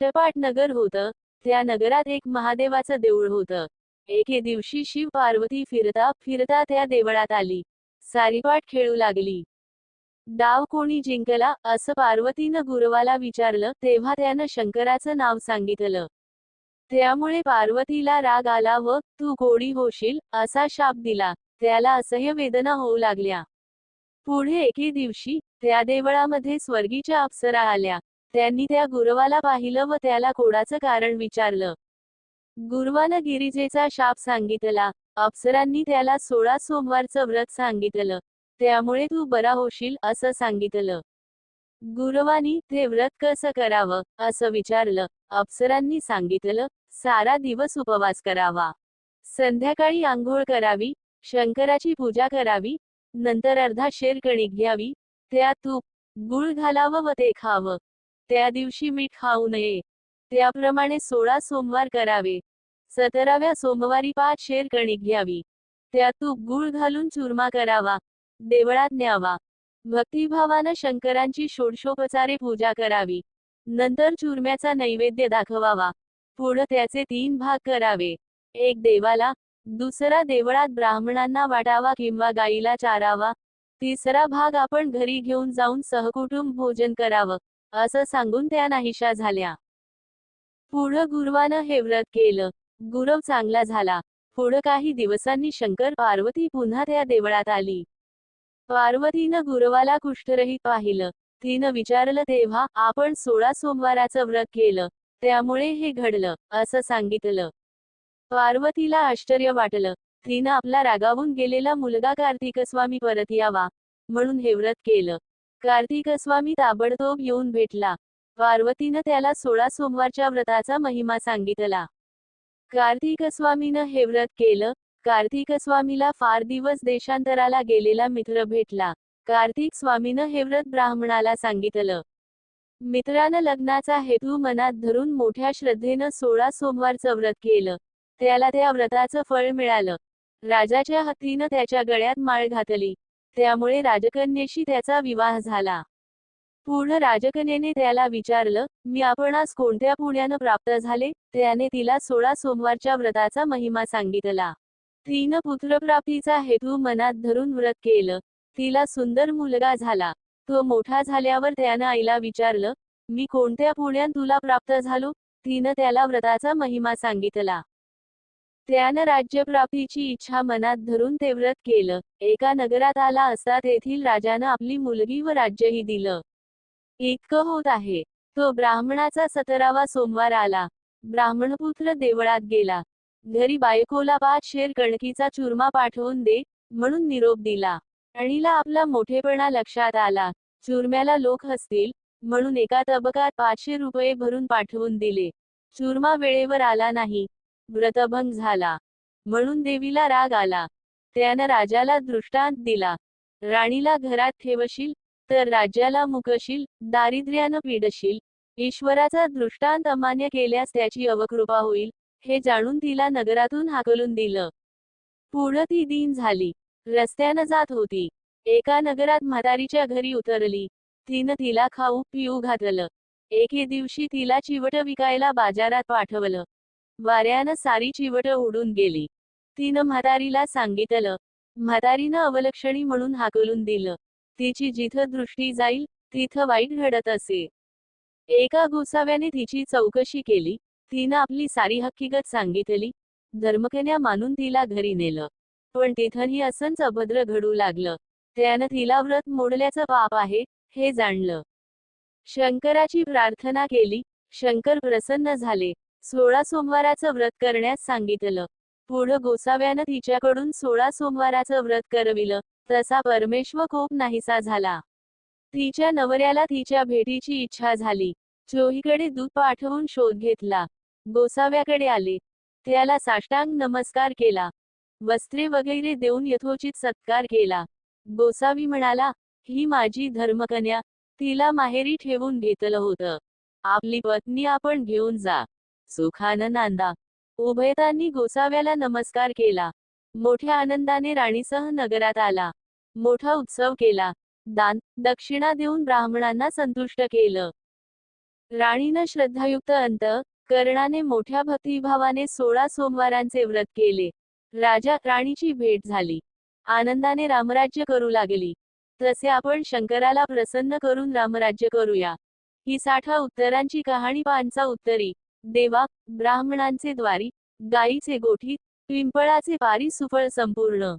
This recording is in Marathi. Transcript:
टपाट नगर होतं. त्या नगरात एक महादेवाचं देऊळ होतं. एके दिवशी शिव पार्वती फिरता फिरता त्या देवळात आली. सारीपाट खेळू लागली. डाव कोणी जिंकला असं पार्वतीनं गुरुवाला विचारलं तेव्हा त्यानं शंकराचं नाव सांगितलं. त्यामुळे पार्वतीला राग आला व तू गोडी होशील असा शाप दिला. त्याला असह्य वेदना होऊ लागल्या. पुढे एके दिवशी त्या देवळामध्ये स्वर्गीच्या अप्सरा आल्या. त्यांनी त्या गुरुवाला पाहिलं व त्याला कोडाचं कारण विचारलं. गुरुवानं गिरिजेचा शाप सांगितला. अप्सरांनी त्याला सोळा सोमवारचं व्रत सांगितलं. त्यामुळे तू बरा होशील असं सांगितलं. गुरवानी ते व्रत कसं करावं असं विचारलं. अप्सरांनी सांगितलं सारा दिवस उपवास करावा. संध्याकाळी आंघोळ करावी शंकराची पूजा करावी नंतर अर्धा शेर कणिक घ्यावी त्यात तूप गुळ घालावं व ते खावं. त्या दिवशी मीठ खाऊ नये. त्याप्रमाणे सोळा सोमवार करावे. सतराव्या सोमवारी पाच शेर कणिक घ्यावी. त्या तूप गुळ घालून चुरमा करावा. देवळात न्यावा. भक्तिभावानं शंकरांची षोडशोपचारे पूजा करावी. नंतर चुरम्याचा नैवेद्य दाखवावा. पुढं त्याचे तीन भाग करावे. एक देवाला दुसरा देवळात ब्राह्मणांना वाटावा किंवा गाईला चारावा. तिसरा भाग आपण घरी घेऊन जाऊन सहकुटुंब भोजन करावं. असं सांगून त्या नाहीशा झाल्या. पुढं गुरुवानं हे व्रत केलं. गुरव चांगला झाला. पुढं काही दिवसांनी शंकर पार्वती पुन्हा त्या देवळात आली. पार्वतीनं गुरुवाला कुष्ठरहित पाहिलं. तिनं विचारलं तेव्हा आपण सोळा सोमवाराचं व्रत केलं. त्यामुळे हे घडलं असं सांगितलं. पार्वतीला आश्चर्य वाटलं. तिनं आपला रागावून गेलेला मुलगा कार्तिकस्वामी परत यावा म्हणून हे व्रत केलं. कार्तिकस्वामी ताबडतोब येऊन भेटला. पार्वतीनं त्याला सोळा सोमवारच्या व्रताचा महिमा सांगितला. कार्तिकस्वामीनं हे व्रत केलं. कार्तिकस्वामीला फार दिवस देशांतराला गेलेला मित्र भेटला. कार्तिक स्वामीनं हे व्रत ब्राह्मणाला सांगितलं. मित्रानं लग्नाचा हेतू मनात धरून मोठ्या श्रद्धेनं सोळा सोमवारचं व्रत केलं. त्याला त्या व्रताचं फळ मिळालं. राजाच्या हत्तीनं त्याच्या गळ्यात माळ घातली. त्यामुळे राजकन्येशी त्याचा विवाह झाला. पूर्ण राजकन्येने त्याला विचारलं मी आपणास कोणत्या पुण्यानं प्राप्त झाले? त्याने तिला सोळा सोमवारच्या व्रताचा महिमा सांगितला. तिनं पुत्रप्राप्तीचा हेतू मनात धरून व्रत केलं. तिला सुंदर मुलगा झाला. तो मोठा झाल्यावर त्यानं आईला विचारलं मी कोणत्या पुण्यात तुला प्राप्त झालो? तिनं त्याला व्रताचा महिमा सांगितला. त्यानं राज्यप्राप्तीची इच्छा मनात धरून ते व्रत केलं. एका नगरात आला असता तेथील राजानं आपली मुलगी व राज्यही दिलं. इतकं होत आहे. तो ब्राह्मणाचा सतरावा सोमवार आला. ब्राह्मणपुत्र देवळात गेला. घरी बायकोला पाच शेर कणकीचा चुरमा पाठवून दे म्हणून निरोप दिला. अणीला आपला मोठेपणा लक्षात आला. चुरम्याला लोक हसतील म्हणून एका तबकात पाचशे रुपये भरून पाठवून दिले. चुरमा वेळेवर आला नाही. व्रतभंग झाला. म्हणून देवीला राग आला. त्यानं राजाला दृष्टांत दिला. राणीला घरात ठेवशील तर राज्याला मुकशील दारिद्र्यानं पीडशील. ईश्वराचा दृष्टांत अमान्य केल्यास त्याची अवकृपा होईल हे जाणून तिला नगरातून हाकलून दिलं. पुढं ती दिन झाली. रस्त्यानं जात होती. एका नगरात म्हातारीच्या घरी उतरली. तिनं तिला खाऊ पिऊ घातलं. एके दिवशी तिला चिवट विकायला बाजारात पाठवलं. वाऱ्यानं सारी चिवट उडून गेली. तिनं म्हातारीला सांगितलं म्हातारीनं अवलक्षणी म्हणून हाकलून दिलं. तिची जिथं दृष्टी जाईल तिथं वाईट घडत असे. एका गोसाव्याने तिची चौकशी केली. तिनं आपली सारी हकीकत सांगितली. धर्मकन्या मानून तिला घरी नेलं. पण तिथंही असंच अभद्र घडू लागलं. त्यानं तिला व्रत मोडल्याचं पाप आहे हे जाणलं. शंकराची प्रार्थना केली. शंकर प्रसन्न झाले. सोळा सोमवाराचं व्रत करण्यास सांगितलं. पुढं गोसाव्यानं तिच्याकडून सोळा सोमवाराचं व्रत करविलं. तसा परमेश्वर कोप नाहीसा झाला. तिच्या नवऱ्याला तिच्या भेटीची इच्छा झाली. चोहीकडे दूध पाठवून शोध घेतला. गोसाव्याकडे आले. त्याला साष्टांग नमस्कार केला. वस्त्रे वगैरे देऊन यथोचित सत्कार केला. गोसावी म्हणाला ही माझी धर्मकन्या. तिला माहेरी ठेवून घेतलं होतं. आपली पत्नी आपण घेऊन जा. सुखानं नांदा. उभयतांनी गोसाव्याला नमस्कार केला. मोठ्या आनंदाने राणीसह नगरात आला. मोठा उत्सव केला. दान दक्षिणा देऊन ब्राह्मणांना संतुष्ट केलं. राणीनं श्रद्धायुक्त अंत कर्णाने मोठ्या भक्तिभावाने सोळा सोमवारांचे व्रत केले. राजा राणीची भेट झाली. आनंदाने रामराज्य करू लागली. तसे आपण शंकराला प्रसन्न करून रामराज्य करूया. ही साठा उत्तरांची कहाणी पांचा उत्तरी. देवा ब्राह्मणांचे द्वारी गायीचे गोठी पिंपळाचे पारी सुफळ संपूर्ण.